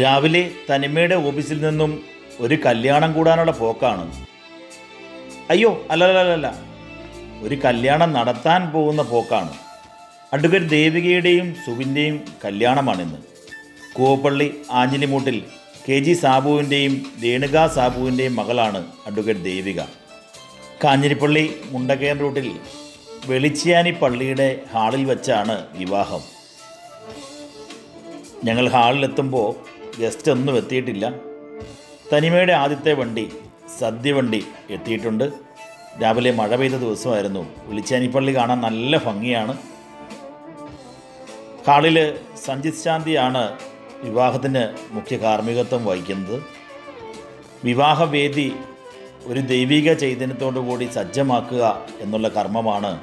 രാവിലെ തനിമയുടെ ഓഫീസിൽ നിന്നും ഒരു കല്യാണം കൂടാനുള്ള പോക്കാണ്. അയ്യോ അല്ലല്ലല്ല ഒരു കല്യാണം നടത്താൻ പോകുന്ന പോക്കാണ്. അഡ്വക്കേറ്റ് ദേവികയുടെയും സുവിന്റെയും കല്യാണമാണിന്ന്. കൂവപ്പള്ളി ആഞ്ഞിലിമൂട്ടിൽ കെ ജി സാബുവിന്റെയും രേണുക സാബുവിന്റെയും മകളാണ് അഡ്വക്കേറ്റ് ദേവിക. കാഞ്ഞിരിപ്പള്ളി മുണ്ടക്കയം റൂട്ടിൽ വെളിച്ചിയാനി പള്ളിയുടെ ഹാളിൽ വെച്ചാണ് വിവാഹം. ഞങ്ങൾ ഹാളിലെത്തുമ്പോൾ ഗസ്റ്റ് ഒന്നും എത്തിയിട്ടില്ല. തനിമയുടെ ആദ്യത്തെ വണ്ടി സദ്യ വണ്ടി എത്തിയിട്ടുണ്ട്. രാവിലെ മഴ പെയ്ത ദിവസമായിരുന്നു. വിളിച്ചാനിപ്പള്ളി കാണാൻ നല്ല ഭംഗിയാണ്. ഹാളിൽ സഞ്ജിത് ശാന്തിയാണ് വിവാഹത്തിന് മുഖ്യ കാർമ്മികത്വം വഹിക്കുന്നത്. വിവാഹവേദി ഒരു ദൈവിക ചൈതന്യത്തോടു കൂടി സജ്ജമാക്കുക എന്നുള്ള കർമ്മമാണ്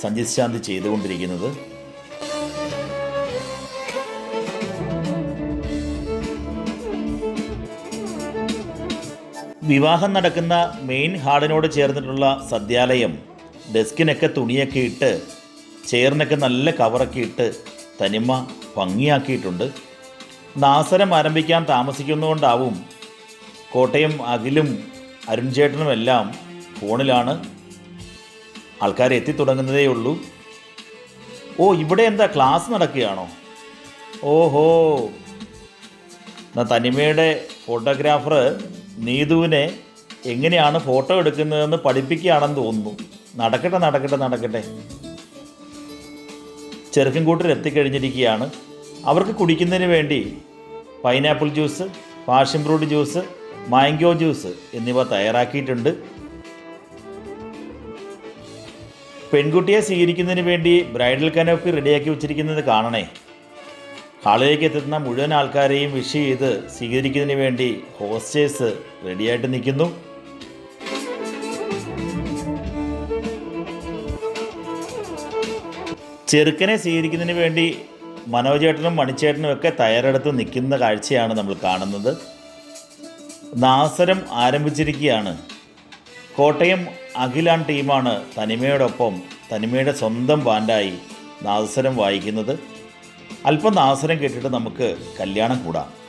സഞ്ജിത് ശാന്തി ചെയ്തുകൊണ്ടിരിക്കുന്നത്. വിവാഹം നടക്കുന്ന മെയിൻ ഹാളിനോട് ചേർന്നിട്ടുള്ള സദ്യാലയം ഡെസ്കിനൊക്കെ തുണിയൊക്കെ ഇട്ട് ചെയറിനൊക്കെ നല്ല കവറൊക്കെ ഇട്ട് തനിമ ഭംഗിയാക്കിയിട്ടുണ്ട്. നാസരം ആരംഭിക്കാൻ താമസിക്കുന്നതുകൊണ്ടാവും കോട്ടയം അഖിലും അരുൺ ചേട്ടനും എല്ലാം ഫോണിലാണ് ആൾക്കാർ എത്തിത്തുടങ്ങുന്നതേ ഉള്ളൂ. ഓ ഇവിടെ എന്താ ക്ലാസ് നടക്കുകയാണോ? ഓഹോ. എന്നാൽ തനിമയുടെ ഫോട്ടോഗ്രാഫർ നീതുവിനെ എങ്ങനെയാണ് ഫോട്ടോ എടുക്കുന്നതെന്ന് പഠിപ്പിക്കുകയാണെന്ന് തോന്നുന്നു. നടക്കട്ടെ നടക്കട്ടെ നടക്കട്ടെ. ചെറുക്കൻ കൂട്ടർ എത്തിക്കഴിഞ്ഞിരിക്കുകയാണ്. അവർക്ക് കുടിക്കുന്നതിന് വേണ്ടി pineapple juice passion fruit juice mango juice എന്നിവ തയ്യാറാക്കിയിട്ടുണ്ട്. പെൺകുട്ടിയെ സ്വീകരിക്കുന്നതിന് വേണ്ടി ബ്രൈഡൽ കനോപ്പി റെഡിയാക്കി വെച്ചിരിക്കുന്നത് കാണണേ. ഹാളിലേക്ക് എത്തുന്ന മുഴുവൻ ആൾക്കാരെയും വിഷ് ചെയ്ത് സ്വീകരിക്കുന്നതിന് വേണ്ടി ഹോസ്റ്റേഴ്സ് റെഡിയായിട്ട് നിൽക്കുന്നു. ചെറുക്കനെ സ്വീകരിക്കുന്നതിന് വേണ്ടി മനോജേട്ടനും മണിച്ചേട്ടനും ഒക്കെ തയ്യാറെടുത്ത് നിൽക്കുന്ന കാഴ്ചയാണ് നമ്മൾ കാണുന്നത്. നാസരം ആരംഭിച്ചിരിക്കുകയാണ്. കോട്ടയം അഖിലാൻ ടീമാണ് തനിമയോടൊപ്പം തനിമയുടെ സ്വന്തം ബാൻഡായി നാസരം വായിക്കുന്നത്. അല്പം നാസരം കേട്ടിട്ട് നമുക്ക് കല്യാണം കൂടാം.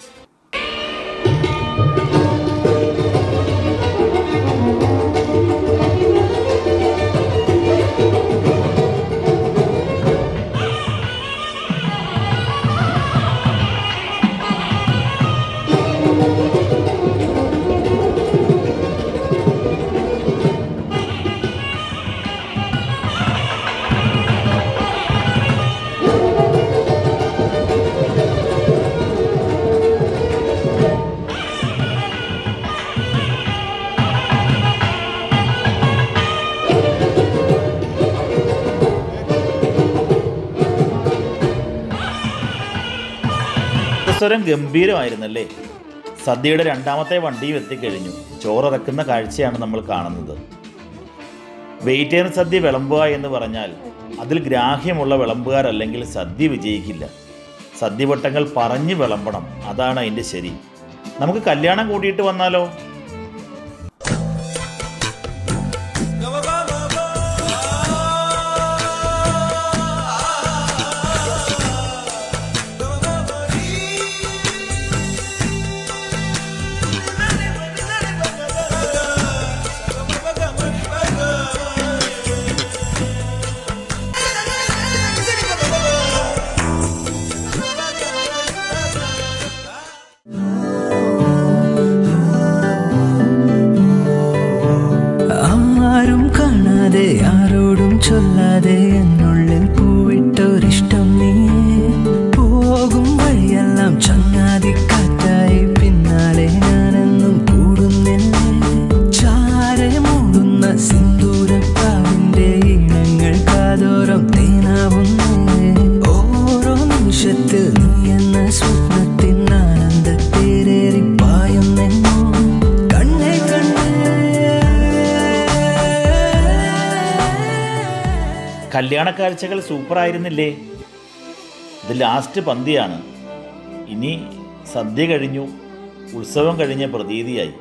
സ്വരം ഗംഭീരമായിരുന്നല്ലേ? സദ്യയുടെ രണ്ടാമത്തെ വണ്ടിയും എത്തിക്കഴിഞ്ഞു. ചോറിറക്കുന്ന കാഴ്ചയാണ് നമ്മൾ കാണുന്നത്. വെയിറ്റേറിയൻ സദ്യ വിളമ്പുക എന്ന് പറഞ്ഞാൽ അതിൽ ഗ്രാഹ്യമുള്ള വിളമ്പുകാരല്ലെങ്കിൽ സദ്യ വിജയിക്കില്ല. സദ്യവട്ടങ്ങൾ പറഞ്ഞ് വിളമ്പണം. അതാണ് അതിന്റെ ശരി. നമുക്ക് കല്യാണം കൂടിയിട്ട് വന്നാലോ? mucho. കല്യാണ കാഴ്ചകൾ സൂപ്പറായിരുന്നില്ലേ? ഇത് ലാസ്റ്റ് പന്തിയാണ്. ഇനി സദ്യ കഴിഞ്ഞു ഉത്സവം കഴിഞ്ഞ പ്രതീതിയായി.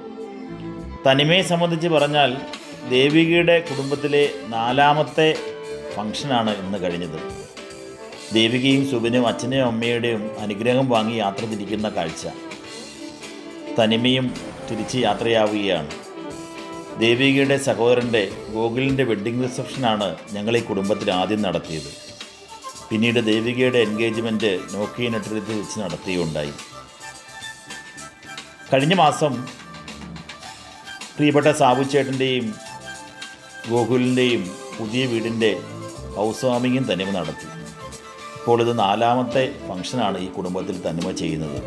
തനിമയെ സംബന്ധിച്ച് പറഞ്ഞാൽ ദേവികയുടെ കുടുംബത്തിലെ നാലാമത്തെ ഫംഗ്ഷനാണ് ഇന്ന് കഴിഞ്ഞത്. ദേവികയും സുബിനും അച്ഛനെയും അമ്മയുടെയും അനുഗ്രഹം വാങ്ങി യാത്ര തിരിക്കുന്ന കാഴ്ച. തനിമയും തിരിച്ച് യാത്രയാവുകയാണ്. ദേവികയുടെ സഹോദരന്റെ ഗോകുലിന്റെ വെഡ്ഡിംഗ് റിസപ്ഷനാണ് ഞങ്ങൾ ഈ കുടുംബത്തിൽ ആദ്യം നടത്തിയത്. പിന്നീട് ദേവികയുടെ എൻഗേജ്മെന്റ് നോക്കിയ നെട്ടിരത്തിൽ വെച്ച് നടത്തുകയുണ്ടായി കഴിഞ്ഞ മാസം പ്രിയപ്പെട്ട സാബുച്ചേട്ടന്റെയും ഗോകുലിന്റെയും പുതിയ വീടിന്റെ ഹൗസ് വാമിങ്ങും തനിമ നടത്തി. ഇപ്പോൾ ഇത് നാലാമത്തെ ഫംഗ്ഷനാണ് ഈ കുടുംബത്തിൽ തനിമ ചെയ്യുന്നത്.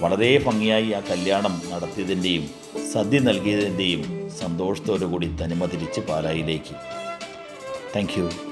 വളരെ ഭംഗിയായി ആ കല്യാണം നടത്തിയതിന്റെയും സദ്യ നൽകിയതിന്റെയും സന്തോഷത്തോടു കൂടി തനിമ തിരിച്ച് പാലായിലേക്ക് താങ്ക്